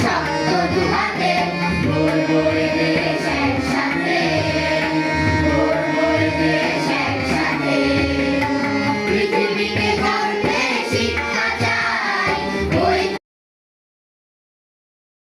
শক্ত দুহাতে